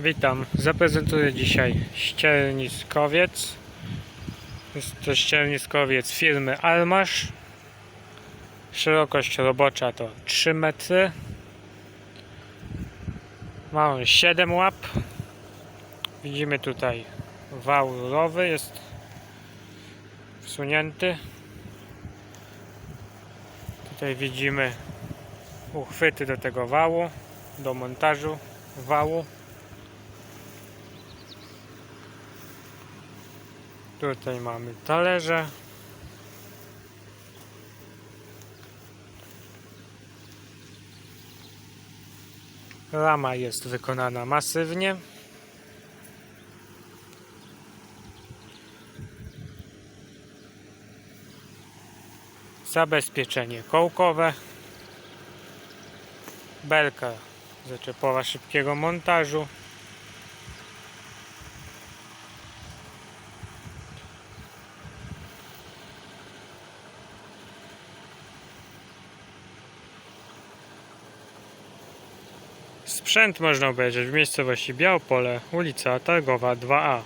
Witam. Zaprezentuję dzisiaj ścierniskowiec. Jest to ścierniskowiec firmy Almasz. Szerokość robocza to 3 metry. Ma on 7 łap. Widzimy tutaj wał rurowy jest wsunięty. Tutaj widzimy uchwyty do tego wału, do montażu wału. Tutaj mamy talerze. Rama jest wykonana masywnie. Zabezpieczenie kołkowe. Belka zaczepowa szybkiego montażu. Sprzęt można obejrzeć w miejscowości Białopole, ulica Targowa 2A.